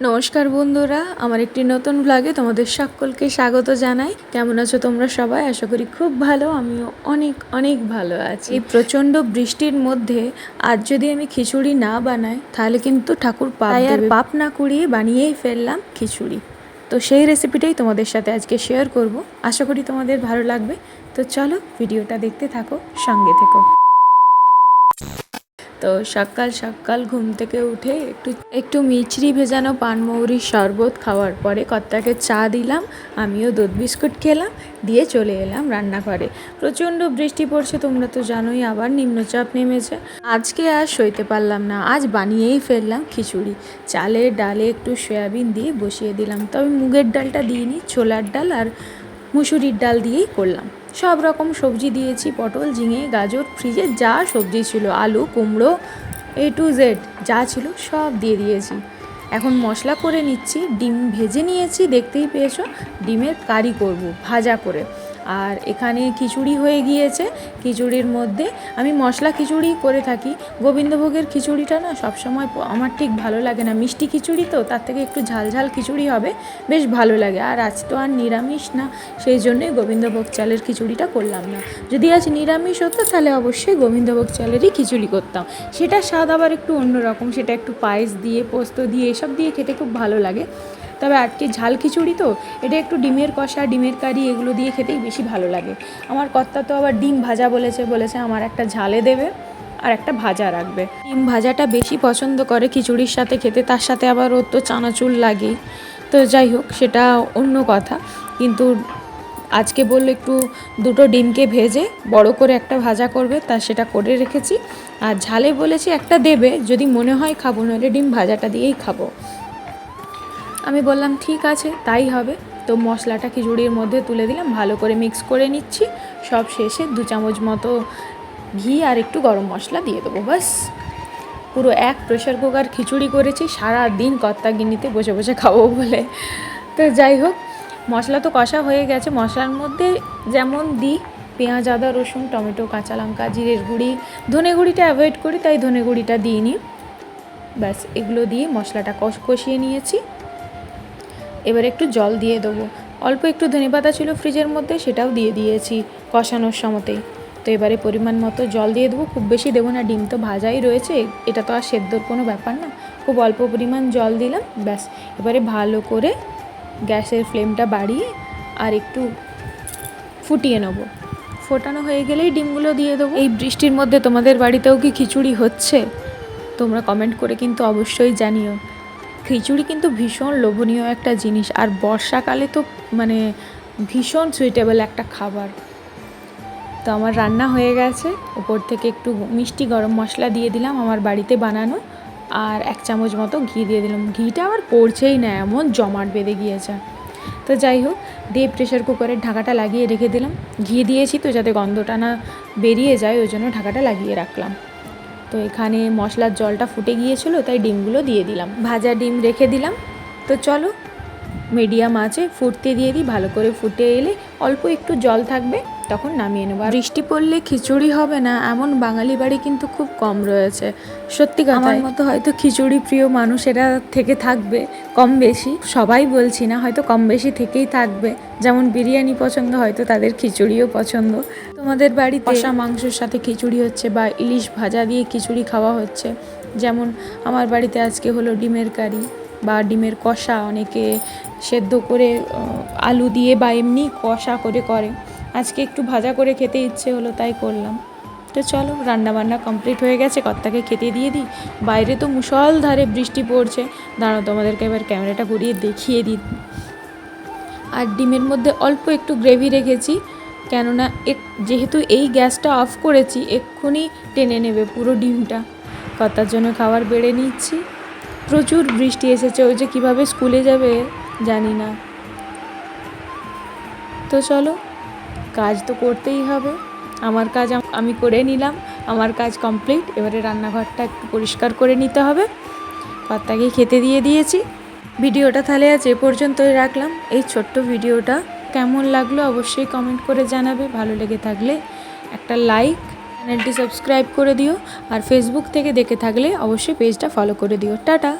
নমস্কার বন্ধুরা আমার একটি নতুন ব্লগে তোমাদের সকলকে স্বাগত জানাই। কেমন আছো তোমরা সবাই? আশা করি খুব ভালো আমিও অনেক অনেক ভালো আছি। এই প্রচণ্ড বৃষ্টির মধ্যে আজ যদি আমি খিচুড়ি না বানাই তাহলে কিন্তু ঠাকুর পাপ আর পাপ না কুড়িয়ে বানিয়েই ফেললাম খিচুড়ি। তো সেই রেসিপিটাই তোমাদের সাথে আজকে শেয়ার করব। আশা করি তোমাদের ভালো লাগবে। তো চলো ভিডিওটা দেখতে থাকো সঙ্গে থেকো। তো সকাল সকাল ঘুম থেকে উঠে একটু একটু মিচড়ি ভেজানো পানমৌরির শরবত খাওয়ার পরে কর্তাকে চা দিলাম, আমিও দুধ বিস্কুট খেলাম, দিয়ে চলে এলাম রান্নাঘরে। প্রচণ্ড বৃষ্টি পড়ছে, তোমরা তো জানোই আবার নিম্নচাপ নেমেছে। আজকে আর সইতে পারলাম না, আজ বানিয়েই ফেললাম খিচুড়ি। চালে ডালে একটু সয়াবিন দিয়ে বসিয়ে দিলাম, তবে মুগের ডালটা দিইনি, ছোলার ডাল আর মুসুরির ডাল দিয়েই করলাম। সব রকম সবজি দিয়েছি, পটল, ঝিঙে, গাজর, ফ্রিজে যা সবজি ছিল, আলু, কুমড়ো এ টু জেড যা ছিল সব দিয়ে দিয়েছি। এখন মশলা করে নিচ্ছি, ডিম ভেজে নিয়েছি, দেখতেই পেয়েছ, ডিমের কারি করব, ভাজা করে। আর এখানে খিচুড়ি হয়ে গিয়েছে। খিচুড়ির মধ্যে আমি মশলা খিচুড়ি করে থাকি। গোবিন্দভোগের খিচুড়িটা না সবসময় আমার ঠিক ভালো লাগে না। মিষ্টি খিচুড়ি তো, তার থেকে একটু ঝাল ঝাল খিচুড়ি হবে, বেশ ভালো লাগে। আর আজ তো আর নিরামিষ না, সেই জন্যই গোবিন্দভোগ চালের খিচুড়িটা করলাম না। যদি আজ নিরামিষ হতো, তাহলে অবশ্যই গোবিন্দভোগ চালেরই খিচুড়ি করতাম। সেটা স্বাদ আবার একটু অন্যরকম, সেটা একটু পায়েস দিয়ে, পোস্ত দিয়ে, এসব দিয়ে খেতে খুব ভালো লাগে। তবে আজকে ঝাল খিচুড়ি তো, এটা একটু ডিমের কষা, ডিমের কারি, এগুলো দিয়ে খেতেই বেশি ভালো লাগে। আমার কর্তা তো আবার ডিম ভাজা বলেছে বলেছে আমার একটা ঝালে দেবে আর একটা ভাজা রাখবে। ডিম ভাজাটা বেশি পছন্দ করে খিচুড়ির সাথে খেতে, তার সাথে আবার ওর তো চানাচুর লাগেই। তো যাই হোক, সেটা অন্য কথা। কিন্তু আজকে বলল একটু দুটো ডিমকে ভেজে বড় করে একটা ভাজা করবে, তা সেটা করে রেখেছি। আর ঝালে বলেছি একটা দেবে, যদি মনে হয় খাব নাহলে ডিম ভাজাটা দিয়েই খাব। আমি বললাম, ঠিক আছে, তাই হবে। তো মশলাটা খিচুড়ির মধ্যে তুলে দিলাম, ভালো করে মিক্স করে নিচ্ছি। সব শেষে দু চামচ মতো ঘি আর একটু গরম মশলা দিয়ে দেবো বাস পুরো এক প্রেশার কুকার খিচুড়ি করেছি সারা দিন কর্তা গিনিতে বসে বসে খাব বলে। তো যাই হোক, মশলা তো কষা হয়ে গেছে। মশলার মধ্যে যেমন দিই, পেঁয়াজ, আদা, রসুন, টমেটো, কাঁচা লঙ্কা, জিরের গুঁড়ি, ধনে গুঁড়িটা অ্যাভয়েড করি, তাই ধনে গুঁড়িটা দিইনি। ব্যাস, এগুলো দিয়ে মশলাটা কষ কষিয়ে নিয়েছি। এবার একটু জল দিয়ে দেবো। অল্প একটু ধনেপাতা ছিল ফ্রিজের মধ্যে, সেটাও দিয়ে দিয়েছি কষানোর সময়তেই। তো এবারে পরিমাণ মতো জল দিয়ে দেবো। খুব বেশি দেবো না, ডিম তো ভাজাই রয়েছে, এটা তো আর সেদ্ধর কোনো ব্যাপার না। খুব অল্প পরিমাণ জল দিলাম, ব্যাস। এবারে ভালো করে গ্যাসের ফ্লেমটা বাড়িয়ে আর একটু ফুটিয়ে নেব। ফোটানো হয়ে গেলেই ডিমগুলো দিয়ে দেবো। এই বৃষ্টির মধ্যে তোমাদের বাড়িতেও কি খিচুড়ি হচ্ছে? তোমরা কমেন্ট করে কিন্তু অবশ্যই জানিও। খিচুড়ি কিন্তু ভীষণ লোভনীয় একটা জিনিস, আর বর্ষাকালে তো মানে ভীষণ সুইটেবল একটা খাবার। তো আমার রান্না হয়ে গেছে, ওপর থেকে একটু মিষ্টি গরম মশলা দিয়ে দিলাম আমার বাড়িতে বানানো, আর এক চামচ মতো ঘি দিয়ে দিলাম। ঘিটা আবার পড়ছেই না, এমন জমাট বেঁধে গিয়েছে। তো যাই হোক, দিয়ে প্রেশার কুকারের ঢাকাটা লাগিয়ে রেখে দিলাম। ঘি দিয়েছি তো যাতে গন্ধটা না বেরিয়ে যায়, ওই জন্য ঢাকাটা লাগিয়ে রাখলাম। তো এখানে মশলার জলটা ফুটে গিয়েছিল, তাই ডিমগুলো দিয়ে দিলাম। ভাজা ডিম রেখে দিলাম। তো চলো মিডিয়াম আছে ফুটতে দিয়ে দিই ভালো করে ফুটে এলে অল্প একটু জল থাকবে তখন নামিয়ে নেব। আর বৃষ্টি পড়লে খিচুড়ি হবে না এমন বাঙালি বাড়ি কিন্তু খুব কম রয়েছে। সত্যি আমার মতো হয়তো খিচুড়ি প্রিয় মানুষেরা থেকে থাকবে কম বেশি। সবাই বলছি না হয়তো কম বেশি থেকেই থাকবে। যেমন বিরিয়ানি পছন্দ হয়তো তাদের খিচুড়িও পছন্দ। তোমাদের বাড়ি কষা মাংসের সাথে খিচুড়ি হচ্ছে বা ইলিশ ভাজা দিয়ে খিচুড়ি খাওয়া হচ্ছে। যেমন আমার বাড়িতে আজকে হলো ডিমের কারি। বা ডিমের কষা অনেকে সেদ্ধ করে আলু দিয়ে বা এমনি কষা করে করে। আজকে একটু ভাজা করে খেতে ইচ্ছে হলো, তাই করলাম। তো চলো রান্না বান্না কমপ্লিট হয়ে গেছে, কর্তাকে খেতে দিয়ে দিই। বাইরে তো মুষলধারে বৃষ্টি পড়ছে। দাঁড়াও, তোমাদেরকে এবার ক্যামেরাটা ঘুরিয়ে দেখিয়ে দিই। আর ডিমের মধ্যে অল্প একটু গ্রেভি রেখেছি, কেননা এক, যেহেতু এই গ্যাসটা অফ করেছি, এক্ষুনি টেনে নেবে পুরো ডিমটা। কর্তার জন্য খাবার বেড়ে নিচ্ছি। প্রচুর বৃষ্টি এসেছে, ওই যে কীভাবে স্কুলে যাবে জানি না। তো চলো, কাজ তো করতেই হবে। আমার কাজ আমি করে নিলাম, আমার কাজ কমপ্লিট এবারে রান্নাঘরটা একটু পরিষ্কার করে নিতে হবে। কর্তাকে খেতে দিয়ে দিয়েছি। ভিডিওটা তাহলে আজ এ পর্যন্তই রাখলাম। এই ছোট্ট ভিডিওটা কেমন লাগল অবশ্যই কমেন্ট করে জানাবে। ভালো লেগে থাকলে একটা লাইক চ্যানেলটি সাবস্ক্রাইব করে দিও আর ফেসবুক থেকে দেখে থাকলে অবশ্যই পেজটা ফলো করে দিও। টাটা।